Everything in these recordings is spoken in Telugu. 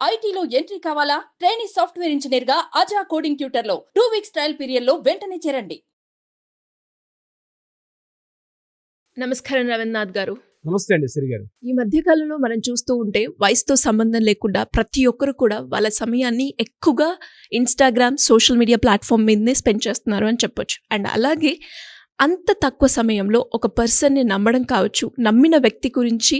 ఐటీలో ఎంట్రీ కావాలా? ట్రైనింగ్ సాఫ్ట్వేర్ ఇంజనీర్గా అజా కోడింగ్ ట్యూటర్లో టూ వీక్స్ ట్రయల్ పీరియడ్లో వెంటనే చేరండి. నమస్కారం రవీంద్రనాథ్ గారు. నమస్తే అండి సిరి గారు. ఈ మధ్య కాలంలో మనం చూస్తూ ఉంటే వయసుతో సంబంధం లేకుండా ప్రతి ఒక్కరు కూడా వాళ్ళ సమయాన్ని ఎక్కువగా ఇన్స్టాగ్రామ్ సోషల్ మీడియా ప్లాట్ఫామ్ మీదనే స్పెండ్ చేస్తున్నారు అని చెప్పొచ్చు. అండ్ అలాగే అంత తక్కువ సమయంలో ఒక పర్సన్ని నమ్మడం కావచ్చు నమ్మిన వ్యక్తి గురించి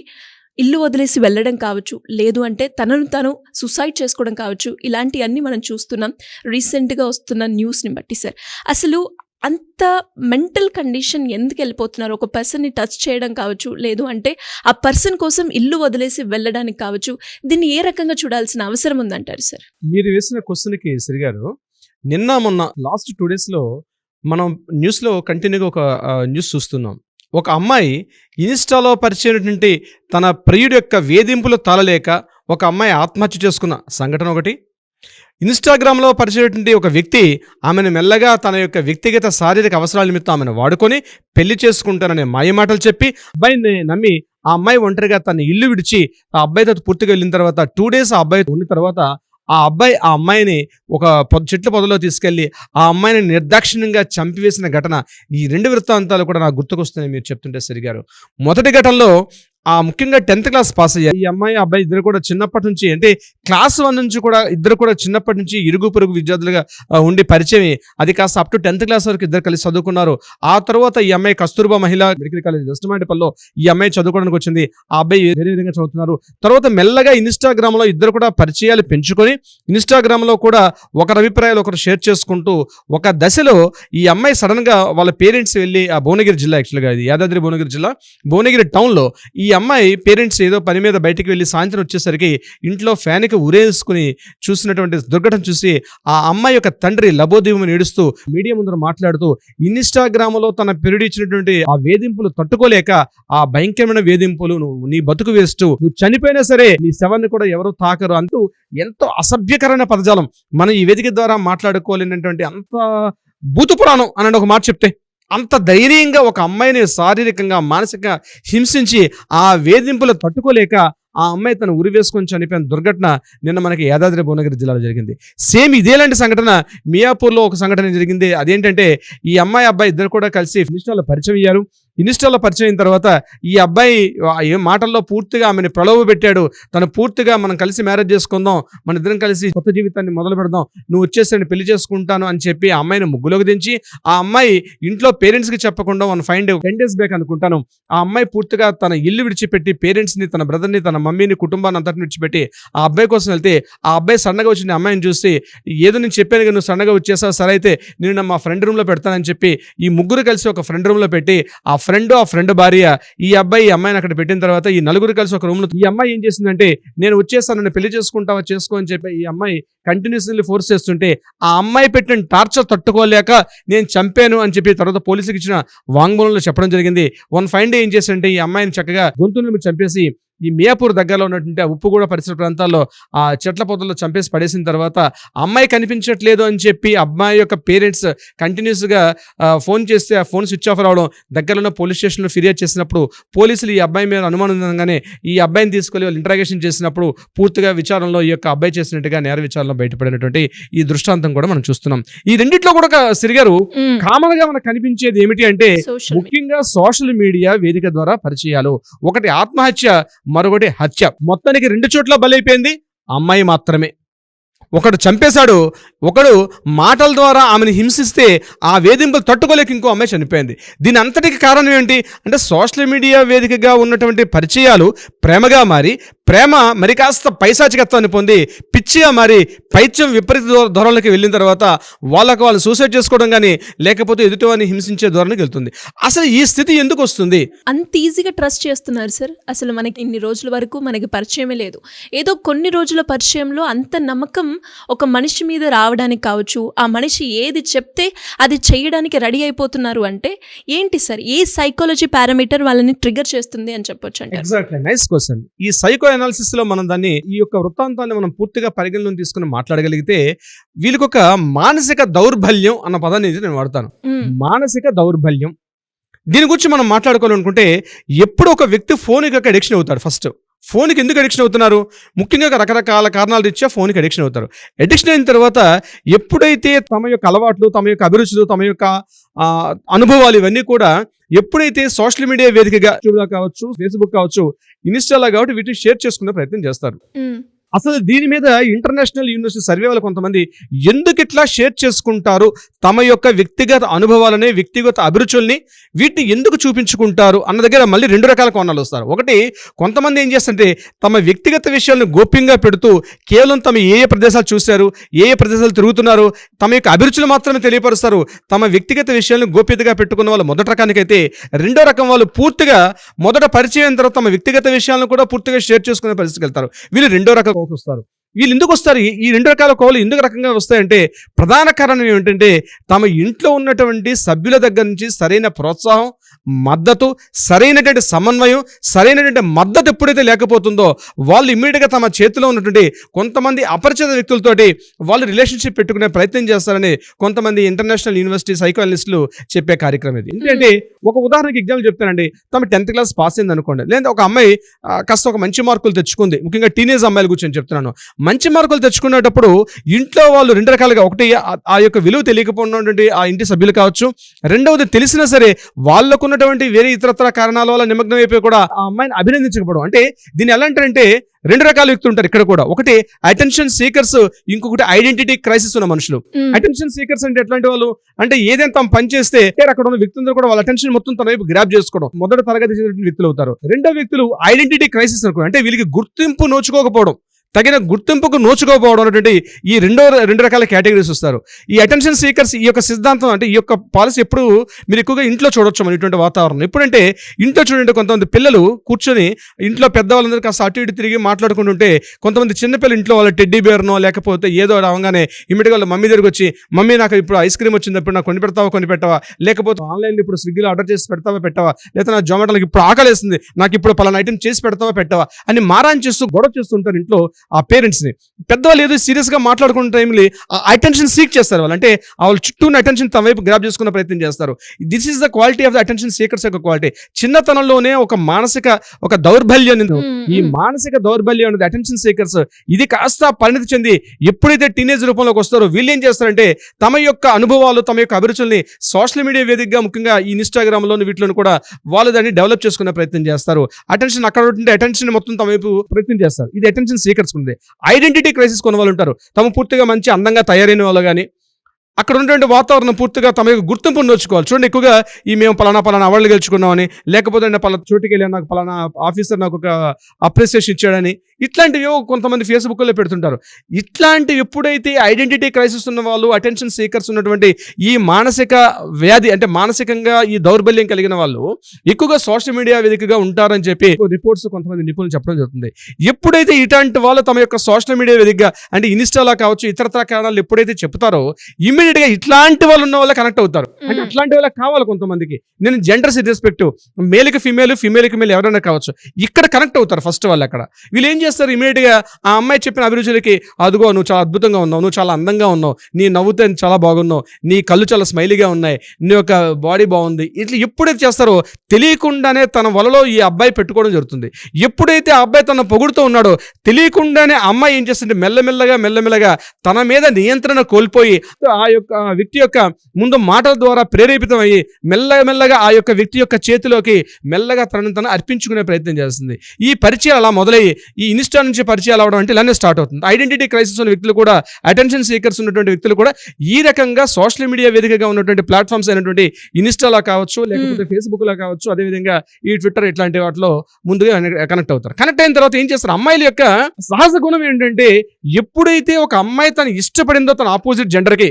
ఇల్లు వదిలేసి వెళ్ళడం కావచ్చు లేదు అంటే తనను తను సుసైడ్ చేసుకోవడం కావచ్చు ఇలాంటివన్నీ మనం చూస్తున్నాం. రీసెంట్గా వస్తున్న న్యూస్ని బట్టి సార్. అసలు అంత మెంటల్ కండిషన్ ఎందుకు వెళ్ళిపోతున్నారు? ఒక పర్సన్ని టచ్ చేయడం కావచ్చు లేదు అంటే ఆ పర్సన్ కోసం ఇల్లు వదిలేసి వెళ్ళడానికి కావచ్చు దీన్ని ఏ రకంగా చూడాల్సిన అవసరం ఉందంటారు సార్? మీరు వేసిన క్వశ్చన్కి సిరి గారు నిన్న మొన్న లాస్ట్ టూ డేస్లో మనం న్యూస్లో కంటిన్యూగా ఒక న్యూస్ చూస్తున్నాం. ఒక అమ్మాయి ఇన్స్టాలో పరిచయమైనటువంటి తన ప్రియుడి యొక్క వేధింపులు తాళలేక ఒక అమ్మాయి ఆత్మహత్య చేసుకున్న సంఘటన ఒకటి. ఇన్స్టాగ్రామ్లో పరిచయటువంటి ఒక వ్యక్తి ఆమెను మెల్లగా తన యొక్క వ్యక్తిగత శారీరక అవసరాల నిమిత్తం ఆమెను వాడుకొని పెళ్ళి చేసుకుంటాననే మాయమాటలు చెప్పి అబ్బాయిని నమ్మి ఆ అమ్మాయి ఒంటరిగా తన ఇల్లు విడిచి ఆ అబ్బాయితో పూర్తిగా వెళ్ళిన తర్వాత టూ డేస్ ఆ అబ్బాయి ఉన్న తర్వాత ఆ అబ్బాయి ఆ అమ్మాయిని ఒక పొద చెట్ల పొదలో తీసుకెళ్ళి ఆ అమ్మాయిని నిర్దాక్షిణ్యంగా చంపివేసిన ఘటన ఈ రెండు వృత్తాంతాలు కూడా నాకు గుర్తుకొస్తున్నాయి మీరు చెప్తుంటే సరిగారు. మొదటి ఘటనలో ఆ ముఖ్యంగా టెన్త్ క్లాస్ పాస్ అయ్యారు ఈ అమ్మాయి ఆ అబ్బాయి ఇద్దరు కూడా చిన్నప్పటి నుంచి అంటే క్లాస్ వన్ నుంచి కూడా ఇద్దరు కూడా చిన్నప్పటి నుంచి ఇరుగు పొరుగు విద్యార్థులుగా ఉండి పరిచయం అది కాస్త అప్ టు టెన్త్ క్లాస్ వరకు ఇద్దరు కలిసి చదువుకున్నారు. ఆ తర్వాత ఈ అమ్మాయి కస్తూర్బా మహిళా మెడికల్ కాలేజ్ వెస్టమాటిపల్లో ఈ అమ్మాయి చదువుకోవడానికి వచ్చింది. ఆ అబ్బాయి వేరే విధంగా చదువుతున్నారు. తర్వాత మెల్లగా ఇన్స్టాగ్రామ్లో ఇద్దరు కూడా పరిచయాలు పెంచుకొని ఇన్స్టాగ్రామ్లో కూడా ఒకరి అభిప్రాయాలు ఒకరు షేర్ చేసుకుంటూ ఒక దశలో ఈ అమ్మాయి సడన్గా వాళ్ళ పేరెంట్స్ వెళ్ళి ఆ భువనగిరి జిల్లా యాక్చువల్గా ఇది యాదాద్రి భువనగిరి జిల్లా భువనగిరి టౌన్లో ఈ ఈ అమ్మాయి పేరెంట్స్ ఏదో పని మీద బయటికి వెళ్ళి సాయంత్రం వచ్చేసరికి ఇంట్లో ఫ్యాన్కి ఉరేసుకుని చూసినటువంటి దుర్ఘటన చూసి ఆ అమ్మాయి యొక్క తండ్రి లబోదీవం ఏడుస్తూ మీడియా ముందర మాట్లాడుతూ ఇన్స్టాగ్రామ్లో తన పెరుడు ఇచ్చినటువంటి ఆ వేధింపులు తట్టుకోలేక ఆ భయంకరమైన వేధింపులు నువ్వు నీ బతుకు వేస్తూ నువ్వు చనిపోయినా సరే నీ శవాన్ని కూడా ఎవరు తాకరు అంటూ ఎంతో అసభ్యకరమైన పదజాలం. మనం ఈ వేదిక ద్వారా మాట్లాడుకోలేనటువంటి అంత భూతపురాణం అని ఒక మాట చెప్తే. అంత ధైర్యంగా ఒక అమ్మాయిని శారీరకంగా మానసికంగా హింసించి ఆ వేధింపులు తట్టుకోలేక ఆ అమ్మాయి తను ఉరివేసుకొని చనిపోయిన దుర్ఘటన నిన్న మనకి యాదాద్రి భువనగిరి జిల్లాలో జరిగింది. సేమ్ ఇదేలాంటి సంఘటన మియాపూర్లో ఒక సంఘటన జరిగింది. అదేంటంటే ఈ అమ్మాయి అబ్బాయి ఇద్దరు కూడా కలిసి ఇన్స్టాలో పరిచయం అయ్యారు. ఇన్స్టాలో పరిచయం తర్వాత ఈ అబ్బాయి ఏ మాటల్లో పూర్తిగా ఆమెను ప్రలోభ పెట్టాడు. తను పూర్తిగా మనం కలిసి మ్యారేజ్ చేసుకుందాం మన ఇద్దరం కలిసి కొత్త జీవితాన్ని మొదలు పెడదాం నువ్వు వచ్చేసి పెళ్ళి చేసుకుంటాను అని చెప్పి ఆ అమ్మాయిని ముగ్గులోకి దించి ఆ అమ్మాయి ఇంట్లో పేరెంట్స్కి చెప్పకుండా one five day ten days back అనుకుంటాను. ఆ అమ్మాయి పూర్తిగా తన ఇల్లు విడిచిపెట్టి పేరెంట్స్ని తన బ్రదర్ని తన మమ్మీని కుటుంబాన్ని అంతటిని విడిచిపెట్టి ఆ అబ్బాయి కోసం వెళ్తే ఆ అబ్బాయి సన్నగా వచ్చిన అమ్మాయిని చూసి ఏదో నేను చెప్పాను నువ్వు సన్నగా వచ్చేసావు సరే అయితే నేను మా ఫ్రెండ్ రూమ్లో పెడతానని చెప్పి ఈ ముగ్గురు కలిసి ఒక ఫ్రెండ్ రూమ్లో పెట్టి ఆ ఫ్రెండ్ ఆ ఫ్రెండ్ భార్య ఈ అబ్బాయి ఈ అమ్మాయిని అక్కడ పెట్టిన తర్వాత ఈ నలుగురు కలిసి ఒక రూమ్లో ఈ అమ్మాయి ఏం చేసిందంటే నేను వచ్చేస్తాను నన్ను పెళ్ళి చేసుకుంటావా చేసుకో అని చెప్పి ఈ అమ్మాయి కంటిన్యూస్లీ ఫోర్స్ చేస్తుంటే ఆ అమ్మాయి పెట్టిన టార్చర్ తట్టుకోలేక నేను చంపాను అని చెప్పి తర్వాత పోలీసుకి ఇచ్చిన వాంగ్మూలంలో చెప్పడం జరిగింది. వన్ ఫైన్ డే ఏం చేశారంటే ఈ అమ్మాయిని చక్కగా గొంతులను చంపేసి ఈ మియాపూర్ దగ్గరలో ఉన్నటువంటి ఉప్పుగూడ పరిసర ప్రాంతాల్లో ఆ చెట్ల పొదల్లో చంపేసి పడేసిన తర్వాత అమ్మాయి కనిపించట్లేదు అని చెప్పి అమ్మాయి యొక్క పేరెంట్స్ కంటిన్యూస్గా ఫోన్ చేస్తే ఆ ఫోన్ స్విచ్ ఆఫ్ రావడం దగ్గరలో పోలీస్ స్టేషన్లో ఫిర్యాదు చేసినప్పుడు పోలీసులు ఈ అబ్బాయి మీద అనుమానం ఉండగానే ఈ అబ్బాయిని తీసుకెళ్ళి వాళ్ళు ఇంట్రాగేషన్ చేసినప్పుడు పూర్తిగా విచారణలో ఈ యొక్క అబ్బాయి చేసినట్టుగా నేర విచారణలో బయటపడినటువంటి ఈ దృష్టాంతం కూడా మనం చూస్తున్నాం. ఈ రెండిట్లో కూడా ఒక సిరిగారు కామన్గా మనకు కనిపించేది ఏమిటి అంటే ముఖ్యంగా సోషల్ మీడియా వేదిక ద్వారా పరిచయాలు. ఒకటి ఆత్మహత్య మరొకటి హత్య. మొత్తానికి రెండు చోట్ల బలైపోయింది. అమ్మాయి మాత్రమే. ఒకడు చంపేశాడు ఒకడు మాటల ద్వారా ఆమెను హింసిస్తే ఆ వేధింపులు తట్టుకోలేక ఇంకో అమ్మాయి చనిపోయింది. దీని అంతటికి కారణం ఏంటి? అంటే సోషల్ మీడియా వేదికగా ఉన్నటువంటి పరిచయాలు ప్రేమగా మారి ప్రేమ మరి కాస్త పైశాచికత్వాన్ని పొంది పిచ్చిగా మారి పైత్యం విపరీత దూర- ధోరణికి వెళ్ళిన తర్వాత వాళ్ళకు వాళ్ళు సూసైడ్ చేసుకోవడం కానీ లేకపోతే ఎదుటివారిని హింసించే ధోరణికి వెళ్తుంది. అసలు ఈ స్థితి ఎందుకు వస్తుంది? అంత ఈజీగా ట్రస్ట్ చేస్తున్నారు సార్. అసలు మనకి ఇన్ని రోజుల వరకు మనకి పరిచయమే లేదు. ఏదో కొన్ని రోజుల పరిచయంలో అంత నమ్మకం ఒక మనిషి మీద రావడానికి కావచ్చు ఆ మనిషి ఏది చెప్తే అది చేయడానికి రెడీ అయిపోతున్నారు అంటే ఏంటి సార్? ఏ సైకాలజీ పారామీటర్ వాళ్ళని ట్రిగర్ చేస్తుంది అని చెప్పొచ్చు అంటారు. ఎగ్జాక్ట్లీ నైస్ క్వశ్చన్ ఈ సైకో అనాలిసిస్లో మనం దాన్ని ఈ యొక్క వృత్తాంతాన్ని మనం పూర్తిగా పరిగణలోకి తీసుకుని మాట్లాడగలిగితే వీళ్ళకి ఒక మానసిక దౌర్బల్యం అన్న పదాన్ని నేను వాడతాను. మానసిక దౌర్బల్యం. దీని గురించి మనం మాట్లాడుకోవాలనుకుంటే ఎప్పుడు ఒక వ్యక్తి ఫోన్ యొక్క అడిక్షన్ అవుతాడు ఫస్ట్ ఫోన్కి ఎందుకు అడిక్షన్ అవుతున్నారు? ముఖ్యంగా రకరకాల కారణాల రీత్యా ఫోన్కి అడిక్షన్ అవుతారు. అడిక్షన్ అయిన తర్వాత ఎప్పుడైతే తమ యొక్క అలవాట్లు తమ యొక్క అభిరుచులు తమ యొక్క అనుభవాలు ఇవన్నీ కూడా ఎప్పుడైతే సోషల్ మీడియా వేదికగా యూట్యూబ్లో కావచ్చు ఫేస్బుక్ కావచ్చు ఇన్స్టాలో కాబట్టి వీటిని షేర్ చేసుకునే ప్రయత్నం చేస్తారు. అసలు దీని మీద ఇంటర్నేషనల్ యూనివర్సిటీ సర్వే వాళ్ళు కొంతమంది ఎందుకు ఇట్లా షేర్ చేసుకుంటారు? తమ యొక్క వ్యక్తిగత అనుభవాలని వ్యక్తిగత అభిరుచుల్ని వీటిని ఎందుకు చూపించుకుంటారు? అన్న దగ్గర మళ్ళీ రెండు రకాల కోణాలు వస్తారు. ఒకటి కొంతమంది ఏం చేస్తుంటే తమ వ్యక్తిగత విషయాలను గోప్యంగా పెడుతూ కేవలం తమ ఏ ఏ ప్రదేశాలు చూశారు ఏ ఏ ప్రదేశాలు తిరుగుతున్నారు తమ యొక్క అభిరుచులు మాత్రమే తెలియపరుస్తారు. తమ వ్యక్తిగత విషయాలను గోప్యతగా పెట్టుకున్న వాళ్ళు మొదటి రకానికైతే రెండో రకం వాళ్ళు పూర్తిగా మొదట పరిచయం తర్వాత తమ వ్యక్తిగత విషయాలను కూడా పూర్తిగా షేర్ చేసుకునే పరిస్థితికి వెళ్తారు. వీళ్ళు రెండో రకం కోవకు వస్తారు వీళ్ళు ఎందుకు వస్తారు ఈ- ఈ రెండు రకాల కోవలు ఎందుకు రకంగా వస్తాయంటే ప్రధాన కారణం ఏమిటంటే తమ ఇంట్లో ఉన్నటువంటి సభ్యుల దగ్గర నుంచి సరైన ప్రోత్సాహం మద్దతు సరైనటువంటి సమన్వయం సరైనటువంటి మద్దతు ఎప్పుడైతే లేకపోతుందో వాళ్ళు ఇమ్మీడియట్గా తమ చేతిలో ఉన్నటువంటి కొంతమంది అపరిచిత వ్యక్తులతోటి వాళ్ళు రిలేషన్షిప్ పెట్టుకునే ప్రయత్నం చేస్తారని కొంతమంది ఇంటర్నేషనల్ యూనివర్సిటీ సైకో అనలిస్టులు చెప్పే కార్యక్రమం ఇది. ఎందుకంటే ఒక ఉదాహరణకి ఎగ్జాంపుల్ చెప్తానండి. తమ టెన్త్ క్లాస్ పాస్ అయింది అనుకోండి లేదా ఒక అమ్మాయి కాస్త ఒక మంచి మార్కులు తెచ్చుకుంది. ముఖ్యంగా టీనేజ్ అమ్మాయిల గురించి నేను చెప్తున్నాను. మంచి మార్కులు తెచ్చుకునేటప్పుడు ఇంట్లో వాళ్ళు రెండు రకాలుగా ఒకటి ఆ- యొక్క విలువ తెలియకపోయినటువంటి ఆ ఇంటి సభ్యులు కావచ్చు రెండవది తెలిసినా సరే వాళ్ళకున్నటువంటి వేరే ఇతరత్ర కారణాల వల్ల నిమగ్నం అయిపోయి కూడా ఆ అమ్మాయిని అభినందించకపోవడం. అంటే దీన్ని ఎలా అంటారంటే రెండు రకాల వ్యక్తులు ఉంటారు ఇక్కడ కూడా. ఒకటి అటెన్షన్ సీకర్స్ ఇంకొకటి ఐడెంటిటీ క్రైసిస్ ఉన్న మనుషులు. అటెన్షన్ సీకర్స్ అంటే ఎట్లాంటి వాళ్ళు? అంటే ఏదైనా తమ పని చేస్తే అక్కడ ఉన్న వ్యక్తులందరూ కూడా వాళ్ళ అటెన్షన్ మొత్తం తన వైపు గ్రాప్ చేసుకోవడం. మొదటి తరగతి చెందిన వ్యక్తులు అవుతారు. రెండో వ్యక్తులు ఐడెంటిటీ క్రైసిస్ అనుకో అంటే వీళ్ళకి గుర్తింపు నోచుకోకపోవడం. తగిన గుర్తింపుకు నోచుకోకపోవడం అనేటువంటి ఈ రెండో రెండు రకాల కేటగిరీస్ వస్తారు. ఈ అటెన్షన్ సీకర్స్ ఈ యొక్క సిద్ధాంతం అంటే ఈ యొక్క పాలసీ ఎప్పుడు మీరు ఎక్కువగా ఇంట్లో చూడొచ్చు మన ఇటువంటి వాతావరణం. ఎప్పుడంటే ఇంట్లో చూడండి కొంతమంది పిల్లలు కూర్చొని ఇంట్లో పెద్దవాళ్ళందరూ కాస్త అటు ఇటు తిరిగి మాట్లాడుకుంటుంటే కొంతమంది చిన్నపిల్లలు ఇంట్లో వాళ్ళ టెడ్డీ బేర్నో లేకపోతే ఏదో అవగానే ఇమిడిగా వాళ్ళ మమ్మీ దగ్గరికి వచ్చి మమ్మీ నాకు ఇప్పుడు ఐస్ క్రీమ్ వచ్చింది నాకు కొని పెడతావా కొని పెట్టవా? లేకపోతే ఆన్లైన్లో ఇప్పుడు స్విగ్గీలో ఆర్డర్ చేసి పెడతావా పెట్టవా? లేదా నా జొమాటోలకు ఇప్పుడు ఆకలేస్తుంది నాకు ఇప్పుడు పలానా ఐటమ్ చేసి పెడతావా పెట్టవా? అని మారాన్ చేస్తూ గొడవ చేస్తుంటారు ఇంట్లో. ఆ పేరెంట్స్ని. పెద్దవాళ్ళు ఏదో సీరియస్గా మాట్లాడుకున్న టైంలో ఆ అటెన్షన్ సీక్ చేస్తారు వాళ్ళు. అంటే వాళ్ళ చుట్టూ ఉన్న అటెన్షన్ తమ వైపు గ్రాప్ చేసుకునే ప్రయత్నం చేస్తారు. This is the quality of the attention seekers యొక్క క్వాలిటీ చిన్నతనంలోనే ఒక మానసిక ఒక దౌర్బల్యం ఈ మానసిక దౌర్బల్యం అనేది అటెన్షన్ సీకర్స్ ఇది కాస్త పరిణతి చెంది ఎప్పుడైతే టీనేజ్ రూపంలోకి వస్తారో వీళ్ళు ఏం చేస్తారంటే తమ యొక్క అనుభవాలు తమ యొక్క అభిరుచుల్ని సోషల్ మీడియా వేదికగా ముఖ్యంగా ఈ ఇన్స్టాగ్రామ్లోని వీటిలో కూడా వాళ్ళు దాన్ని డెవలప్ చేసుకునే ప్రయత్నం చేస్తారు. అటెన్షన్ అక్కడ ఉంటే అటెన్షన్ మొత్తం తమ వైపు ప్రయత్నం చేస్తారు. ఇది అటెన్షన్ సీకర్స్ ఉంది ఐడెంటిటీ క్రైసిస్ కొన్న వాళ్ళు ఉంటారు. తమ పూర్తిగా మంచి అందంగా తయారైన వాళ్ళు కానీ అక్కడ ఉన్నటువంటి వాతావరణం పూర్తిగా తమ యొక్క గుర్తింపు నోచుకోవాలి. చూడండి ఎక్కువగా ఈ మేము పలానా పలానా అవార్డులు గెలుచుకున్నామని లేకపోతే పలా పలానా చోటుకి వెళ్ళాను నాకు పలానా ఆఫీసర్ నాకు ఒక అప్రిసియేషన్ ఇచ్చాడని ఇట్లాంటివి కొంతమంది ఫేస్బుక్లో పెడుతుంటారు. ఇట్లాంటివి ఎప్పుడైతే ఐడెంటిటీ క్రైసిస్ ఉన్న వాళ్ళు అటెన్షన్ సీకర్స్ ఉన్నటువంటి ఈ మానసిక వ్యాధి అంటే మానసికంగా ఈ దౌర్బల్యం కలిగిన వాళ్ళు ఎక్కువగా సోషల్ మీడియా వేదికగా ఉంటారని చెప్పి రిపోర్ట్స్ కొంతమంది నిపుణులు చెప్పడం జరుగుతుంది. ఎప్పుడైతే ఇట్లాంటి వాళ్ళు తమ యొక్క సోషల్ మీడియా వేదికగా అంటే ఇన్స్టాలా కావచ్చు ఇతరత్ర కారణాలు ఎప్పుడైతే చెప్తారో ఇమ్మీడియట్గా ఇట్లాంటి వాళ్ళు ఉన్న వాళ్ళే కనెక్ట్ అవుతారు. అంటే అట్లాంటి వాళ్ళకి కావాలి కొంతమందికి. నేను జెండర్స్ ఇర్రెస్పెక్టివ్ మేల్కి ఫిమేల్ ఫిమేల్కి మేల్ ఎవరైనా కావచ్చు. ఇక్కడ కనెక్ట్ అవుతారు ఫస్ట్ వాళ్ళు అక్కడ. వీళ్ళు ఏం చేస్తారు ఇమీడియట్గా ఆ అమ్మాయి చెప్పిన అభిరుచులకి అదిగో నువ్వు చాలా అద్భుతంగా ఉన్నావు నువ్వు చాలా అందంగా ఉన్నావు నీ నవ్వుతే చాలా బాగున్నావు నీ కళ్ళు చాలా స్మైలీగా ఉన్నాయి నీ యొక్క బాడీ బాగుంది ఇట్లా ఎప్పుడైతే చేస్తారో తెలియకుండానే తన వలలో ఈ అబ్బాయి పెట్టుకోవడం జరుగుతుంది. ఎప్పుడైతే ఆ అబ్బాయి తన పొగుడుతూ ఉన్నాడో తెలియకుండానే అమ్మాయి ఏం చేస్తుంటే మెల్లమెల్లగా మెల్లమెల్లగా తన మీద నియంత్రణ కోల్పోయి ఆ యొక్క వ్యక్తి యొక్క ముందు మాటల ద్వారా ప్రేరేపితం అయ్యి మెల్లమెల్లగా ఆ యొక్క వ్యక్తి యొక్క చేతిలోకి మెల్లగా తనను తను అర్పించుకునే ప్రయత్నం చేస్తుంది. ఈ పరిచయం అలా మొదలయ్యి ఈ ఇన్స్టా నుంచి పరిచయాలు అవడం అంటే ఇలానే స్టార్ట్ అవుతుంది. ఐడెంటిటీ క్రైసిస్ ఉన్న వ్యక్తులు కూడా అటెన్షన్ సీకర్స్ ఉన్నటువంటి వ్యక్తులు కూడా ఈ రకంగా సోషల్ మీడియా వేదికగా ఉన్నటువంటి ప్లాట్ఫామ్స్ అయినటువంటి ఇన్స్టాలో కావచ్చు లేకపోతే ఫేస్బుక్లో కావచ్చు అదేవిధంగా ఈ ట్విట్టర్ ఇట్లాంటి వాటిలో ముందుగా కనెక్ట్ అవుతారు. కనెక్ట్ అయిన తర్వాత ఏం చేస్తారు? అమ్మాయిల యొక్క సహజ గుణం ఏంటంటే ఎప్పుడైతే ఒక అమ్మాయి తను ఇష్టపడిందో తన ఆపోజిట్ జెండర్కి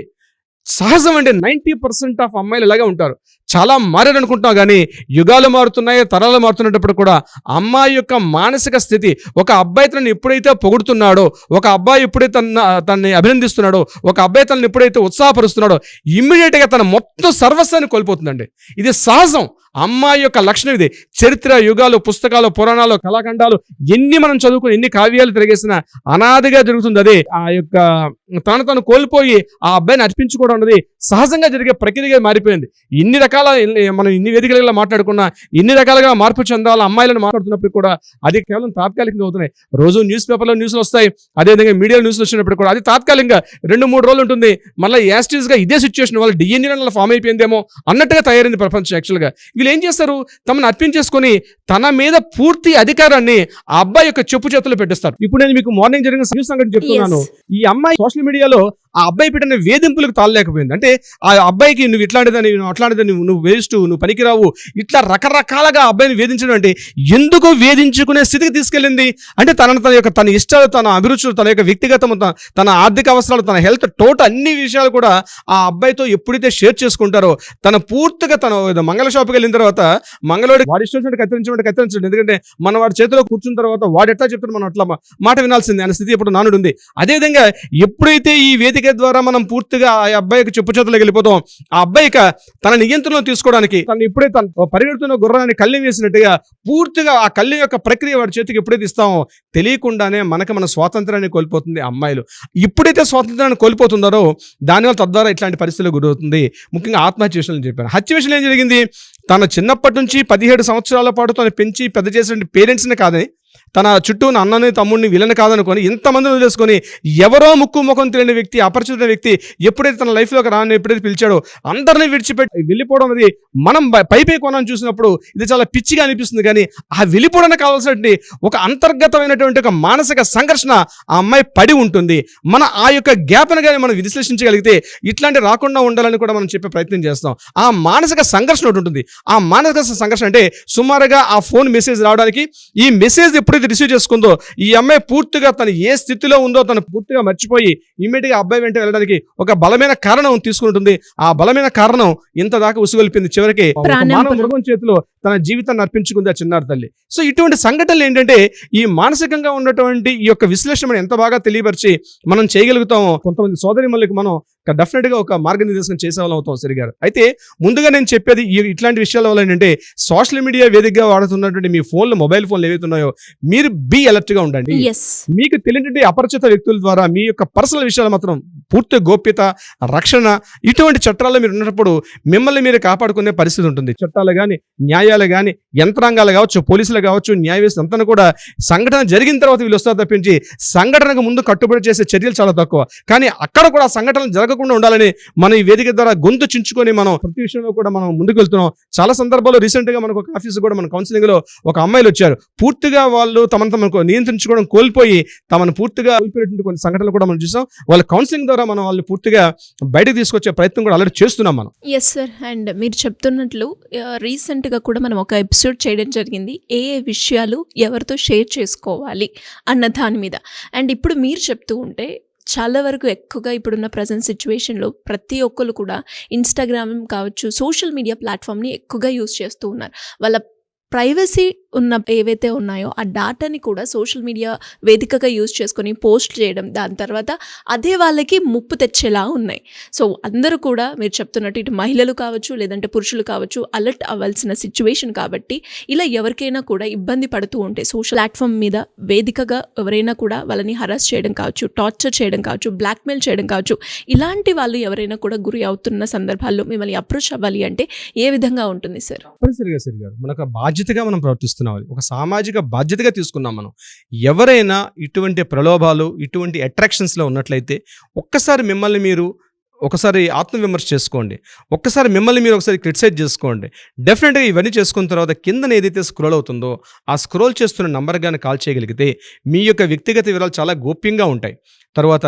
సహజం అంటే నైంటీ పర్సెంట్ ఆఫ్ అమ్మాయిలు ఇలాగే ఉంటారు. చాలా మారారు అనుకుంటున్నాం కానీ యుగాలు మారుతున్నాయి తరాలు మారుతున్నప్పుడు కూడా అమ్మాయి యొక్క మానసిక స్థితి ఒక అబ్బాయి తనని ఎప్పుడైతే పొగుడుతున్నాడో ఒక అబ్బాయి ఎప్పుడైతే తన తనని అభినందిస్తున్నాడో ఒక అబ్బాయి తనని ఎప్పుడైతే ఉత్సాహపరుస్తున్నాడో ఇమ్మీడియట్గా తన మొత్తం సర్వస్వాన్ని కోల్పోతుందండి. ఇది సహజం. అమ్మాయి యొక్క లక్షణం ఇది. చరిత్ర యుగాలు పుస్తకాలు పురాణాలు కళాఖండాలు ఎన్ని మనం చదువుకుని ఎన్ని కావ్యాలు తిరిగేసిన అనాదిగా జరుగుతుంది అదే. ఆ యొక్క తను తను కోల్పోయి ఆ అబ్బాయిని అర్పించుకోవడం అనేది సహజంగా జరిగే ప్రక్రియగా మారిపోయింది. ఇన్ని రకాల మనం ఇన్ని వేదికలలో మాట్లాడుకున్నా ఇన్ని రకాలుగా మార్పు చెందాలి అమ్మాయిలను మాట్లాడుతున్నప్పుడు కూడా అది కేవలం తాత్కాలికంగా అవుతున్నాయి. రోజు న్యూస్ పేపర్లో న్యూస్లు వస్తాయి. అదేవిధంగా మీడియా న్యూస్లు వచ్చినప్పుడు కూడా అది తాత్కాలికంగా రెండు మూడు రోజులు ఉంటుంది. మళ్ళీ యాస్టీస్గా ఇదే సిచ్యువేషన్ వల్ల డిఎన్ఏ ఫామ్ అయిపోయిందేమో అన్నట్టుగా తయారైంది ప్రపంచం యాక్చువల్గా. వీళ్ళు ఏం చేస్తారు? తమను అర్పించేసుకొని తన మీద పూర్తి అధికారాన్ని ఆ అబ్బాయి యొక్క చెప్పు చేతులు పెట్టిస్తారు. ఇప్పుడు నేను మీకు మార్నింగ్ జరిగిన న్యూస్ సంగతి చెప్తున్నాను. ఈ అమ్మాయి సోషల్ మీడియాలో ఆ అబ్బాయి పెట్టిన వేధింపులకు తాళలేకపోయింది. అంటే ఆ అబ్బాయికి నువ్వు ఇట్లాంటిదని నువ్వు అట్లాంటిదని నువ్వు వేస్ట్ నువ్వు పనికిరావు ఇట్లా రకరకాలుగా అబ్బాయిని వేధించడం అంటే ఎందుకు వేధించుకునే స్థితికి తీసుకెళ్ళింది? అంటే తన తన యొక్క తన ఇష్టాలు తన అభిరుచులు తన యొక్క వ్యక్తిగతం తన- ఆర్థిక అవసరాలు తన హెల్త్ టోటల్ అన్ని విషయాలు కూడా ఆ అబ్బాయితో ఎప్పుడైతే షేర్ చేసుకుంటారో తన పూర్తిగా తన మంగళ షాప్కి వెళ్ళిన తర్వాత మంగళవాడి వాడి ఇష్టం కత్తిరించమంటే కత్తిరించండి. ఎందుకంటే మన వాడి చేతిలో కూర్చున్న తర్వాత వాడు ఎట్లా చెప్తాడు మనం అట్లా మాట వినాల్సిందే. అనే స్థితి ఇప్పుడు నానుడు ఉంది. అదేవిధంగా ఎప్పుడైతే ఈ వేదిక ద్వారా మనం పూర్తిగా ఆ అబ్బాయికి చెప్పు చేతులకు వెళ్ళిపోతాం ఆ అబ్బాయిక తన నియంత్రణలో తీసుకోవడానికి తను ఇప్పుడే తన పరిగెడుతున్న గుర్రాన్ని కళ్ళెం వేసినట్టుగా పూర్తిగా ఆ కళ్ళెం యొక్క ప్రక్రియ వాడి చేతికి ఎప్పుడైతే ఇస్తామో తెలియకుండానే మనకి మన స్వాతంత్రాన్ని కోల్పోతుంది అమ్మాయిలు. ఎప్పుడైతే స్వాతంత్రాన్ని కోల్పోతున్నారో దానివల్ల తద్వారా ఇట్లాంటి పరిస్థితులు గురవుతుంది. ముఖ్యంగా ఆత్మహత్య విషయంలో చెప్పాను. హత్య విషయంలో ఏం జరిగింది? తన చిన్నప్పటి నుంచి పదిహేడు సంవత్సరాల పాటు తను పెంచి పెద్ద చేసిన పేరెంట్స్ని కాదని తన చుట్టూ ఉన్న అన్నని తమ్ముడిని వీళ్ళని కాదనుకొని ఇంతమందిని వదిలేసుకొని ఎవరో ముక్కు ముఖం తెలియని వ్యక్తి అపరిచిత వ్యక్తి ఎప్పుడైతే తన లైఫ్లోకి రాని ఎప్పుడైతే పిలిచాడో అందరినీ విడిచిపెట్టి వెళ్ళిపోవడం అనేది మనం పైపై పై పై కోణం చూసినప్పుడు ఇది చాలా పిచ్చిగా అనిపిస్తుంది. కానీ ఆ వెళ్ళిపోవడానికి కావాల్సినటువంటి ఒక అంతర్గతమైనటువంటి ఒక మానసిక సంఘర్షణ ఆ అమ్మాయి పడి ఉంటుంది. మన ఆ యొక్క గ్యాప్ను కానీ మనం విశ్లేషించగలిగితే ఇట్లాంటి రాకుండా ఉండాలని కూడా మనం చెప్పే ప్రయత్నం చేస్తాం. ఆ మానసిక సంఘర్షణ ఒకటి ఉంటుంది. ఆ మానసిక సంఘర్షణ అంటే సుమారుగా ఆ ఫోన్ మెసేజ్ రావడానికి ఈ మెసేజ్ ఎప్పుడైతే రిసీవ్ చేసుకుందో ఈ అమ్మాయి పూర్తిగా తను ఏ స్థితిలో ఉందో తను పూర్తిగా మర్చిపోయి ఇమ్మీడియట్గా అబ్బాయి వెంట వెళ్ళడానికి ఒక బలమైన కారణం తీసుకుంటుంది ఆ బలమైన కారణం ఇంత దాకా ఉసుగొల్పింది చివరికి మానవ మృగం చేతిలో తన జీవితాన్ని అర్పించుకుంది ఆ చిన్నారి తల్లి. సో ఇటువంటి సంఘటనలు ఏంటంటే ఈ మానసికంగా ఉన్నటువంటి ఈ యొక్క విశ్లేషణ మనం ఎంత బాగా తెలియపరిచి మనం చేయగలుగుతామో కొంతమంది సోదరి మనం డెఫినెట్గా ఒక మార్గనిర్దేశం చేసే వాళ్ళం అవుతాం సరి గారు అయితే ముందుగా నేను చెప్పేది ఇట్లాంటి విషయాల వల్ల ఏంటంటే సోషల్ మీడియా వేదికగా వాడుతున్నటువంటి మీ ఫోన్లు మొబైల్ ఫోన్లు ఏవైతే ఉన్నాయో మీరు బీ అలర్ట్గా ఉండండి. మీకు తెలియనటువంటి అపరిచిత వ్యక్తుల ద్వారా మీ యొక్క పర్సనల్ విషయాలు మాత్రం పూర్తి గోప్యత రక్షణ ఇటువంటి చట్టాల్లో మీరు ఉన్నప్పుడు మిమ్మల్ని మీరు కాపాడుకునే పరిస్థితి ఉంటుంది. చట్టాలు కానీ న్యాయాలు కానీ యంత్రాంగాలు కావచ్చు పోలీసులు కావచ్చు న్యాయ అంతా కూడా సంఘటన జరిగిన తర్వాత వీళ్ళు వస్తారు తప్పించి సంఘటనకు ముందు కట్టుబడి చేసే చర్యలు చాలా తక్కువ. కానీ అక్కడ కూడా సంఘటనలు జరగకుండా ఉండాలని మనం ఈ వేదిక ద్వారా గొంతు చించుకొని మనం ప్రతి విషయంలో కూడా మనం ముందుకు వెళ్తున్నాం చాలా సందర్భాల్లో రీసెంట్గా మనకు ఒక ఆఫీస్ కూడా మన కౌన్సిలింగ్లో ఒక అమ్మాయిలు వచ్చారు. పూర్తిగా వాళ్ళు తమను తమకు నియంత్రించుకోవడం కోల్పోయి తమను పూర్తిగా కోల్పోయినటువంటి కొన్ని సంఘటనలు కూడా మనం చూసాం. వాళ్ళ కౌన్సిలింగ్ ద్వారా మనం వాళ్ళు పూర్తిగా బయటకు తీసుకొచ్చే ప్రయత్నం కూడా ఆల్రెడీ చేస్తున్నాం మనం. ఎస్ సార్ అండ్ మీరు చెప్తున్నట్లు రీసెంట్గా కూడా మనం ఒక ఎపిసోడ్ చేయడం జరిగింది. ఏ ఏ విషయాలు ఎవరితో షేర్ చేసుకోవాలి అన్న దాని మీద. అండ్ ఇప్పుడు మీరు చెప్తూ ఉంటే చాలా వరకు ఎక్కువగా ఇప్పుడున్న ప్రజెంట్ సిచ్యువేషన్లో ప్రతి ఒక్కరు కూడా ఇన్స్టాగ్రామ్ కావచ్చు సోషల్ మీడియా ప్లాట్ఫామ్ని ఎక్కువగా యూస్ చేస్తూ ఉన్నారు. వాళ్ళ ప్రైవసీ ఉన్న ఏవైతే ఉన్నాయో ఆ డాటాని కూడా సోషల్ మీడియా వేదికగా యూస్ చేసుకొని పోస్ట్ చేయడం దాని తర్వాత అదే వాళ్ళకి ముప్పు తెచ్చేలా ఉన్నాయి. సో అందరూ కూడా మీరు చెప్తున్నట్టు ఇటు మహిళలు కావచ్చు లేదంటే పురుషులు కావచ్చు అలర్ట్ అవ్వాల్సిన సిచ్యువేషన్ కాబట్టి ఇలా ఎవరికైనా కూడా ఇబ్బంది పడుతూ ఉంటే సోషల్ ప్లాట్ఫామ్ మీద వేదికగా ఎవరైనా కూడా వాళ్ళని హరాస్ చేయడం కావచ్చు టార్చర్ చేయడం కావచ్చు బ్లాక్మెయిల్ చేయడం కావచ్చు ఇలాంటి వాళ్ళు ఎవరైనా కూడా గురి అవుతున్న సందర్భాల్లో మిమ్మల్ని అప్రోచ్ అవ్వాలి అంటే ఏ విధంగా ఉంటుంది సార్? మనకు బాధ్యతగా మనం ప్రవర్తిస్తున్నాం ఒక సామాజిక బాధ్యతగా తీసుకున్నాం మనం. ఎవరైనా ఇటువంటి ప్రలోభాలు ఇటువంటి అట్రాక్షన్స్లో ఉన్నట్లయితే ఒక్కసారి మిమ్మల్ని మీరు ఒకసారి ఆత్మవిమర్శ చేసుకోండి. ఒక్కసారి మిమ్మల్ని మీరు ఒకసారి క్రిటిసైజ్ చేసుకోండి. డెఫినెట్గా ఇవన్నీ చేసుకున్న తర్వాత కిందన ఏదైతే స్క్రోల్ అవుతుందో ఆ స్క్రోల్ చేస్తున్న నంబర్ కానీ కాల్ చేయగలిగితే మీ యొక్క వ్యక్తిగత వివరాలు చాలా గోప్యంగా ఉంటాయి. తర్వాత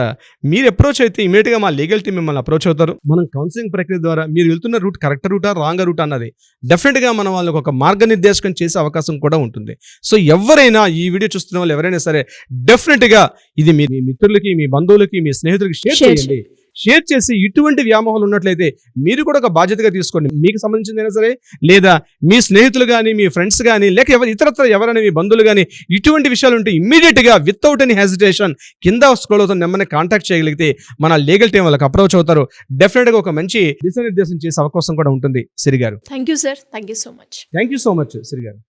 మీరు అప్రోచ్ అయితే ఇమీడియట్గా మా లీగల్ టీం మిమ్మల్ని అప్రోచ్ అవుతారు. మనం కౌన్సిలింగ్ ప్రక్రియ ద్వారా మీరు వెళ్తున్న రూట్ కరెక్ట్ రూటా రాంగ్ రూట్ అన్నది. డెఫినెట్గా మనం వాళ్ళకి ఒక మార్గనిర్దేశకం చేసే అవకాశం కూడా ఉంటుంది. సో ఎవరైనా ఈ వీడియో చూస్తున్న వాళ్ళు ఎవరైనా సరే డెఫినెట్గా ఇది మీ మిత్రులకి మీ బంధువులకి మీ స్నేహితులకి షేర్ చేయండి. షేర్ చేసి ఇటువంటి వ్యామోహాలు ఉన్నట్లయితే మీరు కూడా ఒక బాధ్యతగా తీసుకోండి. మీకు సంబంధించిందైనా సరే లేదా మీ స్నేహితులు కానీ మీ ఫ్రెండ్స్ కానీ లేక ఎవరు ఇతరత్ర ఎవరైనా మీ బంధువులు కానీ ఇటువంటి విషయాలు ఉంటే ఇమ్మీడియట్గా వితౌట్ ఎనీ హెసిటేషన్ కింద స్క్రోల్ అవుతున్న నెంబర్ని కాంటాక్ట్ చేయగలిగితే మన లీగల్ టీం వాళ్ళకి అప్రోచ్ అవుతారు. డెఫినెట్గా ఒక మంచి దిశానిర్దేశం చేసే అవకాశం కూడా ఉంటుంది. Siri garu. Thank you sir thank you so much thank you so much Siri garu.